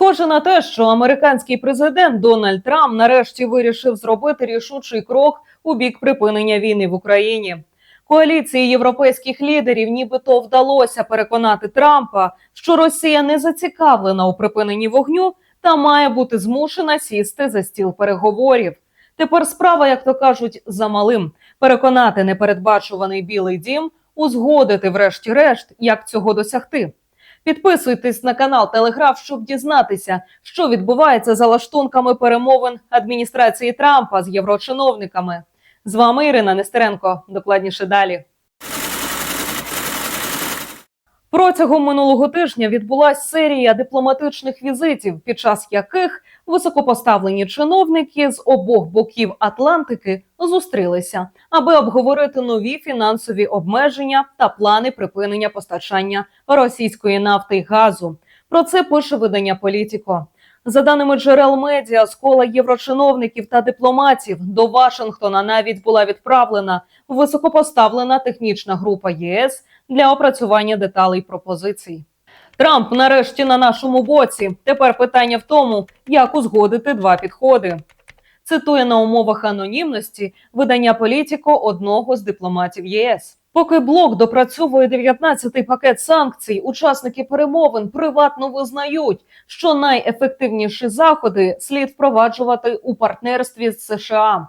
Схоже на те, що американський президент Дональд Трамп нарешті вирішив зробити рішучий крок у бік припинення війни в Україні. Коаліції європейських лідерів нібито вдалося переконати Трампа, що Росія не зацікавлена у припиненні вогню та має бути змушена сісти за стіл переговорів. Тепер справа, як то кажуть, за малим переконати непередбачуваний білий дім, узгодити, врешті-решт, як цього досягти. Підписуйтесь на канал Телеграф, щоб дізнатися, що відбувається за лаштунками перемовин адміністрації Трампа з єврочиновниками. З вами Ірина Нестеренко. Докладніше далі. Протягом минулого тижня відбулася серія дипломатичних візитів, під час яких високопоставлені чиновники з обох боків Атлантики зустрілися, аби обговорити нові фінансові обмеження та плани припинення постачання російської нафти й газу. Про це пише видання Політіко. За даними джерел медіа, з кола єврочиновників та дипломатів до Вашингтона навіть була відправлена високопоставлена технічна група ЄС для опрацювання деталей пропозицій. Трамп нарешті на нашому боці. Тепер питання в тому, як узгодити два підходи. Цитує на умовах анонімності видання Політіко одного з дипломатів ЄС. Поки блок допрацьовує 19-й пакет санкцій, учасники перемовин приватно визнають, що найефективніші заходи слід впроваджувати у партнерстві з США.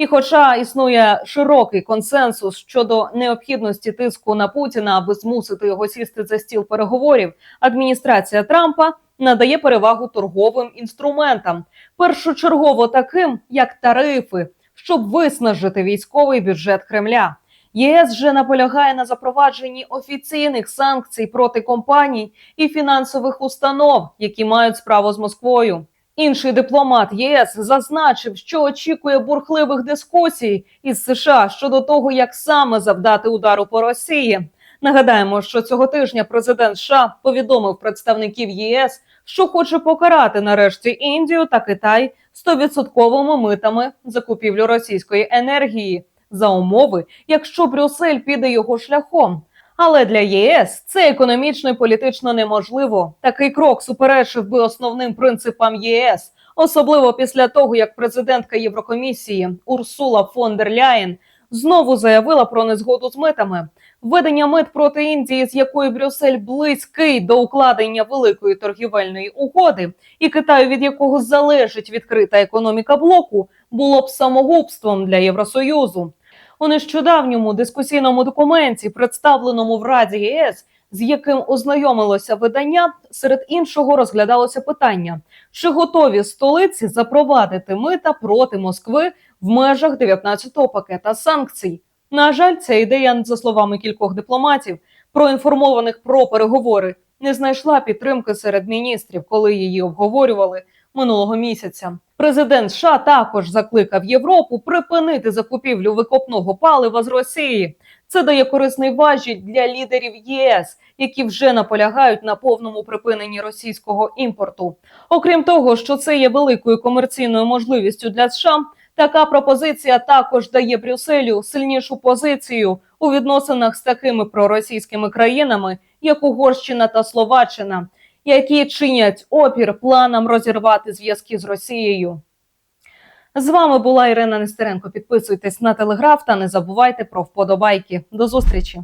І, хоча існує широкий консенсус щодо необхідності тиску на Путіна, аби змусити його сісти за стіл переговорів, адміністрація Трампа надає перевагу торговим інструментам, першочергово таким як тарифи, щоб виснажити військовий бюджет Кремля. ЄС вже наполягає на запровадженні офіційних санкцій проти компаній і фінансових установ, які мають справу з Москвою. Інший дипломат ЄС зазначив, що очікує бурхливих дискусій із США щодо того, як саме завдати удару по Росії. Нагадаємо, що цього тижня президент США повідомив представників ЄС, що хоче покарати нарешті Індію та Китай 100% митами закупівлю російської енергії за умови, якщо Брюссель піде його шляхом. Але для ЄС це економічно і політично неможливо. Такий крок суперечив би основним принципам ЄС, особливо після того, як президентка Єврокомісії Урсула фон дер Ляєн знову заявила про незгоду з митами. Введення мит проти Індії, з якої Брюссель близький до укладення великої торгівельної угоди, і Китаю, від якого залежить відкрита економіка блоку, було б самогубством для Євросоюзу. У нещодавньому дискусійному документі, представленому в Раді ЄС, з яким ознайомилося видання, серед іншого розглядалося питання: чи готові столиці запровадити мита проти Москви в межах 19-го пакета санкцій? На жаль, ця ідея, за словами кількох дипломатів, проінформованих про переговори, не знайшла підтримки серед міністрів, коли її обговорювали минулого місяця. Президент США також закликав Європу припинити закупівлю викопного палива з Росії. Це дає корисний важіль для лідерів ЄС, які вже наполягають на повному припиненні російського імпорту. Окрім того, що це є великою комерційною можливістю для США. Така пропозиція також дає Брюсселю сильнішу позицію у відносинах з такими проросійськими країнами, як Угорщина та Словаччина, які чинять опір планам розірвати зв'язки з Росією. З вами була Ірина Нестеренко. Підписуйтесь на телеграф та не забувайте про вподобайки. До зустрічі.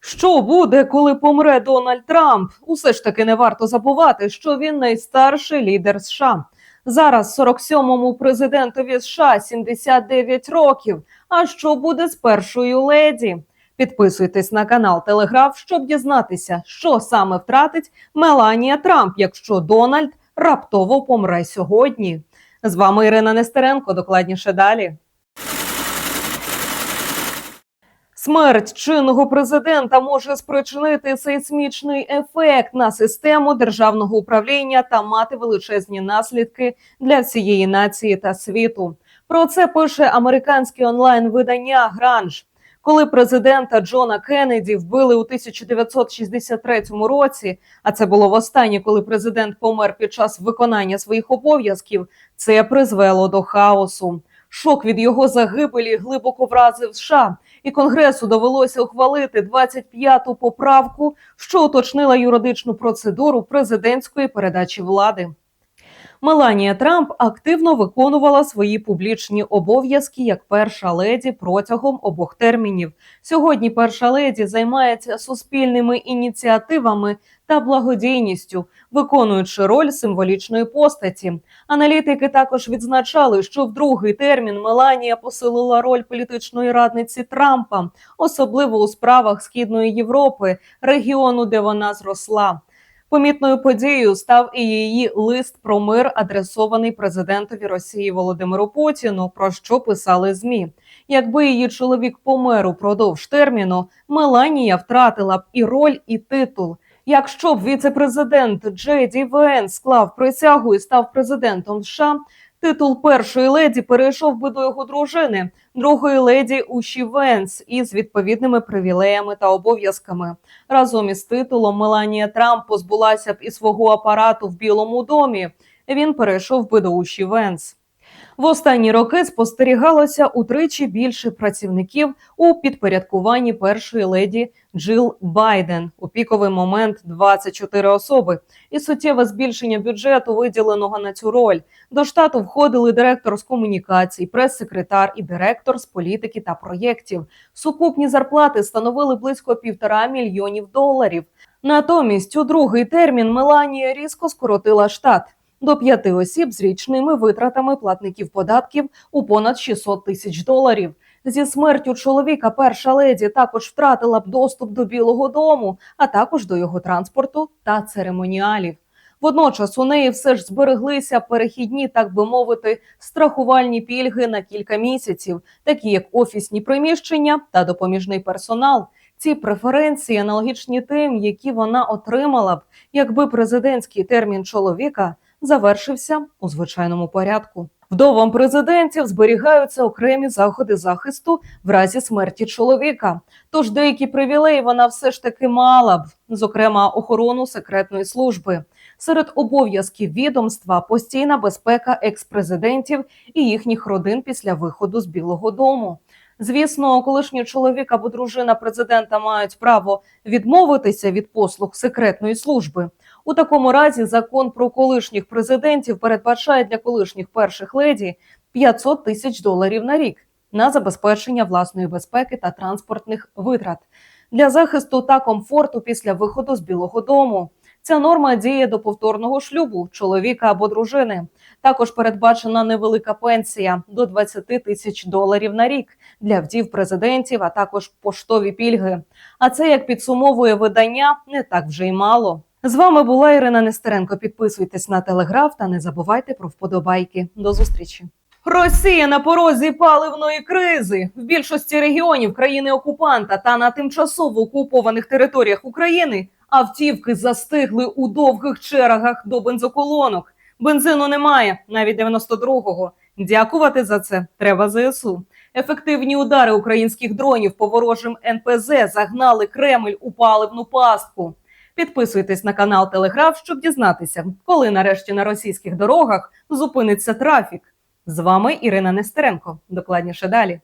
Що буде, коли помре Дональд Трамп? Усе ж таки не варто забувати, що він найстарший лідер США. Зараз 47-му президентові США 79 років. А що буде з першою леді? Підписуйтесь на канал Телеграф, щоб дізнатися, що саме втратить Меланія Трамп, якщо Дональд раптово помре сьогодні. З вами Ірина Нестеренко. Докладніше далі. Смерть чинного президента може спричинити сейсмічний ефект на систему державного управління та мати величезні наслідки для всієї нації та світу. Про це пише американське онлайн-видання Гранж. Коли президента Джона Кеннеді вбили у 1963 році, а це було востаннє, коли президент помер під час виконання своїх обов'язків, це призвело до хаосу. Шок від його загибелі глибоко вразив США, і Конгресу довелося ухвалити 25-ту поправку, що уточнила юридичну процедуру президентської передачі влади. Меланія Трамп активно виконувала свої публічні обов'язки як перша леді протягом обох термінів. Сьогодні перша леді займається суспільними ініціативами та благодійністю, виконуючи роль символічної постаті. Аналітики також відзначали, що в другий термін Меланія посилила роль політичної радниці Трампа, особливо у справах Східної Європи, регіону, де вона зросла. Помітною подією став і її лист про мир, адресований президентові Росії Володимиру Путіну. Про що писали змі. Якби її чоловік помер упродовж терміну, Меланія втратила б і роль, і титул. Якщо б віце-президент Джей Ді Венс склав присягу і став президентом США, титул першої леді перейшов би до його дружини, другої леді Уші Венс із відповідними привілеями та обов'язками. Разом із титулом Меланія Трамп позбулася б і свого апарату в Білому домі. Він перейшов би до Уші Венс. В останні роки спостерігалося утричі більше працівників у підпорядкуванні першої леді Джил Байден. У піковий момент 24 особи і суттєве збільшення бюджету, виділеного на цю роль. До штату входили директор з комунікацій, прес-секретар і директор з політики та проєктів. Сукупні зарплати становили близько півтора мільйонів доларів. Натомість, у другий термін Меланія різко скоротила штат до п'яти осіб з річними витратами платників податків у понад 600 тисяч доларів. Зі смертю чоловіка перша леді також втратила б доступ до Білого Дому, а також до його транспорту та церемоніалів. Водночас у неї все ж збереглися перехідні, так би мовити, страхувальні пільги на кілька місяців, такі як офісні приміщення та допоміжний персонал. Ці преференції аналогічні тим, які вона отримала б, якби президентський термін чоловіка завершився у звичайному порядку. Вдовам президентів зберігаються окремі заходи захисту в разі смерті чоловіка. Тож деякі привілеї вона все ж таки мала б, зокрема охорону секретної служби. Серед обов'язків відомства постійна безпека експрезидентів і їхніх родин після виходу з Білого Дому. Звісно, колишній чоловік або дружина президента мають право відмовитися від послуг секретної служби. У такому разі закон про колишніх президентів передбачає для колишніх перших леді 500 тисяч доларів на рік на забезпечення власної безпеки та транспортних витрат для захисту та комфорту після виходу з Білого Дому. Ця норма діє до повторного шлюбу чоловіка або дружини. Також передбачена невелика пенсія до 20 тисяч доларів на рік для вдів президентів, а також поштові пільги. А це як підсумовує видання не так вже й мало. З вами була Ірина Нестеренко. Підписуйтесь на телеграф та не забувайте про вподобайки. До зустрічі. Росія на порозі паливної кризи в більшості регіонів країни окупанта та на тимчасово окупованих територіях України автівки застигли у довгих чергах до бензоколонок. Бензину немає, навіть 92-го. Дякувати за це треба ЗСУ. Ефективні удари українських дронів по ворожим НПЗ загнали Кремль у паливну пастку. Підписуйтесь на канал Телеграф, щоб дізнатися, коли нарешті на російських дорогах зупиниться трафік. З вами Ірина Нестеренко. Докладніше далі.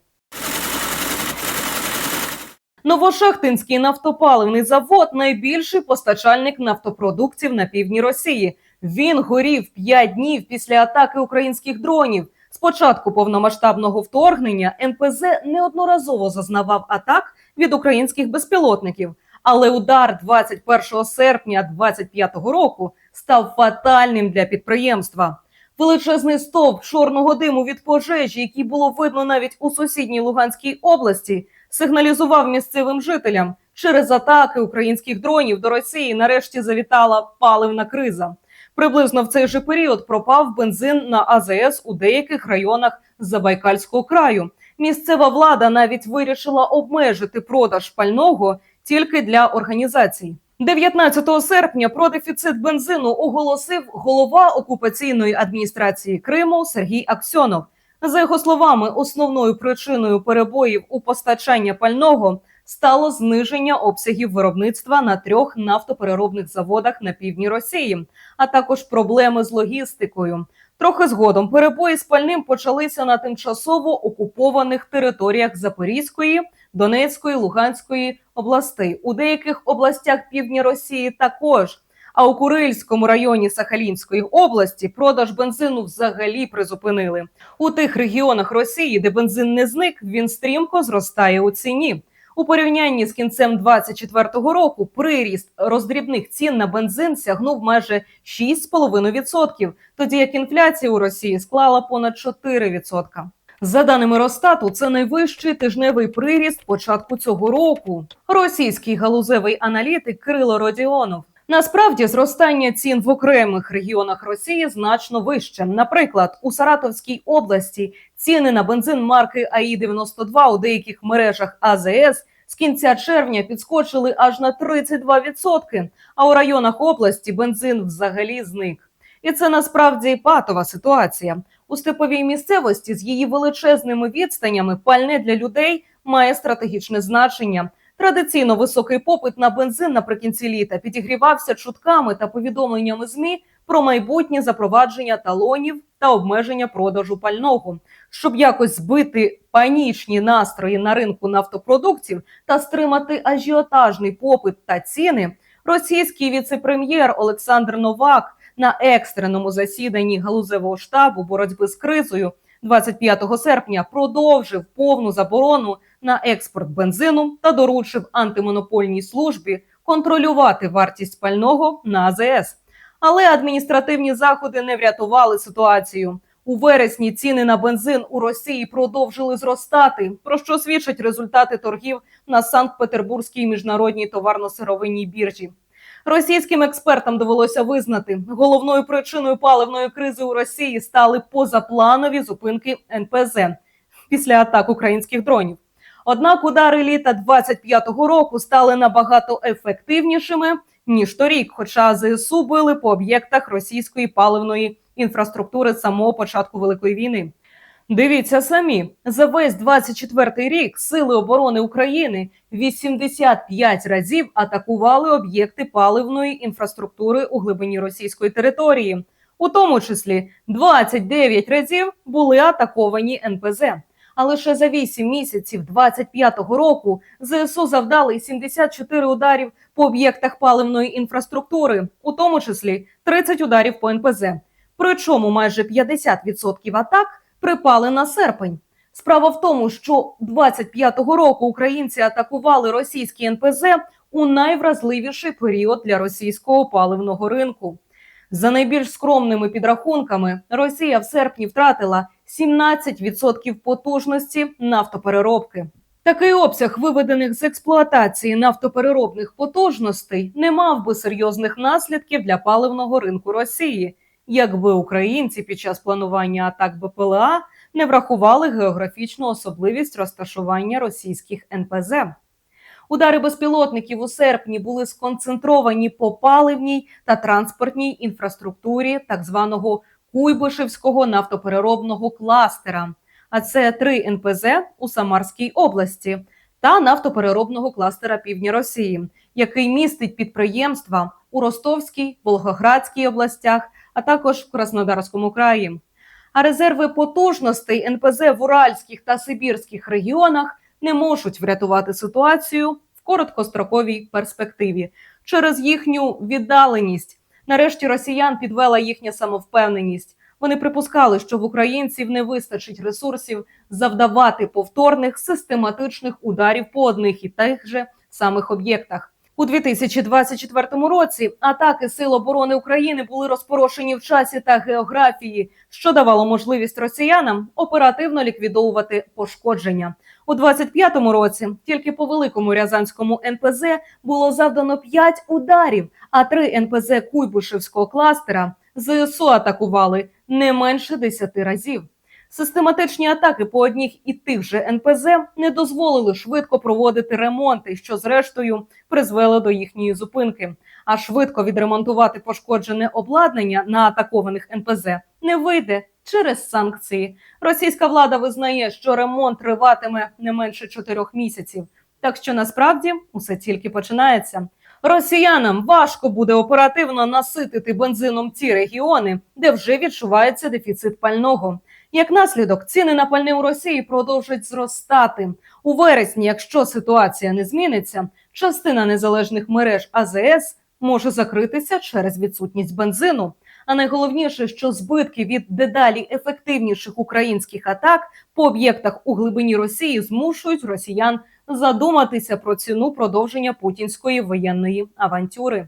Новошахтинський нафтопаливний завод найбільший постачальник нафтопродуктів на півдні Росії. Він горів 5 днів після атаки українських дронів. З початку повномасштабного вторгнення НПЗ неодноразово зазнавав атак від українських безпілотників. Але удар 21 серпня 2025 року став фатальним для підприємства. Величезний стовп чорного диму від пожежі, який було видно навіть у сусідній Луганській області, сигналізував місцевим жителям. Через атаки українських дронів до Росії нарешті завітала паливна криза. Приблизно в цей же період пропав бензин на АЗС у деяких районах Забайкальського краю. Місцева влада навіть вирішила обмежити продаж пального тільки для організацій. 19 серпня про дефіцит бензину оголосив голова окупаційної адміністрації Криму Сергій Аксьонов. За його словами, основною причиною перебоїв у постачання пального стало зниження обсягів виробництва на трьох нафтопереробних заводах на півдні Росії, а також проблеми з логістикою. Трохи згодом перебої з пальним почалися на тимчасово окупованих територіях Запорізької, Донецької, Луганської областей. У деяких областях півдня Росії також. А у Курильському районі Сахалінської області продаж бензину взагалі призупинили. У тих регіонах Росії, де бензин не зник, він стрімко зростає у ціні. У порівнянні з кінцем 24-го року приріст роздрібних цін на бензин сягнув майже 6,5%, тоді як інфляція у Росії склала понад 4%. За даними Росстату, це найвищий тижневий приріст початку цього року. Російський галузевий аналітик Кирило Родіонов. Насправді зростання цін в окремих регіонах Росії значно вище. Наприклад, у Саратовській області ціни на бензин марки АІ 92 у деяких мережах АЗС з кінця червня підскочили аж на 32%, А у районах області бензин взагалі зник. І це насправді патова ситуація. У степовій місцевості з її величезними відстанями пальне для людей має стратегічне значення. Традиційно високий попит на бензин наприкінці літа підігрівався чутками та повідомленнями змі про майбутнє запровадження талонів та обмеження продажу пального, щоб якось збити панічні настрої на ринку нафтопродуктів та стримати ажіотажний попит та ціни. Російський віце-прем'єр Олександр Новак на екстреному засіданні галузевого штабу боротьби з кризою 25 серпня продовжив повну заборону на експорт бензину та доручив антимонопольній службі контролювати вартість пального на АЗС. Але адміністративні заходи не врятували ситуацію. У вересні ціни на бензин у Росії продовжили зростати, про що свідчать результати торгів на Санкт-Петербурзькій міжнародній товарно-сировинній біржі. Російським експертам довелося визнати, головною причиною паливної кризи у Росії стали позапланові зупинки НПЗ після атак українських дронів. Однак удари літа 25-го року стали набагато ефективнішими ніж торік, хоча ЗСУ били по об'єктах російської паливної інфраструктури з самого початку великої війни. Дивіться самі за весь 24-й рік сили оборони України 85 разів атакували об'єкти паливної інфраструктури у глибині російської території, у тому числі 29 разів були атаковані НПЗ. А лише за 8 місяців 25-го року ЗСУ завдали 74 ударів по об'єктах паливної інфраструктури, у тому числі 30 ударів по НПЗ. Причому майже 50% атак припали на серпень. Справа в тому, що 25-го року українці атакували російські НПЗ у найвразливіший період для російського паливного ринку. За найбільш скромними підрахунками, Росія в серпні втратила 17% потужності нафтопереробки. Такий обсяг виведених з експлуатації нафтопереробних потужностей не мав би серйозних наслідків для паливного ринку Росії, якби українці під час планування атак БПЛА не врахували географічну особливість розташування російських НПЗ. Удари безпілотників у серпні були сконцентровані по паливній та транспортній інфраструктурі так званого Куйбишевського нафтопереробного кластера. А це три НПЗ у Самарській області та нафтопереробного кластера Півдня Росії, який містить підприємства у Ростовській, Волгоградській областях, а також в Краснодарському краї. А резерви потужностей НПЗ в Уральських та Сибірських регіонах не можуть врятувати ситуацію в короткостроковій перспективі через їхню віддаленість. Нарешті росіян підвела їхня самовпевненість. Вони припускали, що в українців не вистачить ресурсів завдавати повторних систематичних ударів по одних і тих же самих об'єктах. У 2024 році атаки Сил оборони України були розпорошені в часі та географії, що давало можливість росіянам оперативно ліквідовувати пошкодження. У 25-му році тільки по великому рязанському НПЗ було завдано 5 ударів, а три НПЗ Куйбишевського кластера ЗСУ атакували не менше 10 разів. Систематичні атаки по одніх і тих же НПЗ не дозволили швидко проводити ремонти, що зрештою призвело до їхньої зупинки. А швидко відремонтувати пошкоджене обладнання на атакованих НПЗ не вийде через санкції. Російська влада визнає, що ремонт триватиме не менше чотирьох місяців. Так що насправді усе тільки починається. Росіянам важко буде оперативно наситити бензином ті регіони, де вже відчувається дефіцит пального. Як наслідок, ціни на пальне у Росії продовжать зростати у вересні. Якщо ситуація не зміниться, частина незалежних мереж АЗС може закритися через відсутність бензину. А найголовніше, що збитки від дедалі ефективніших українських атак по об'єктах у глибині Росії змушують росіян задуматися про ціну продовження путінської воєнної авантюри.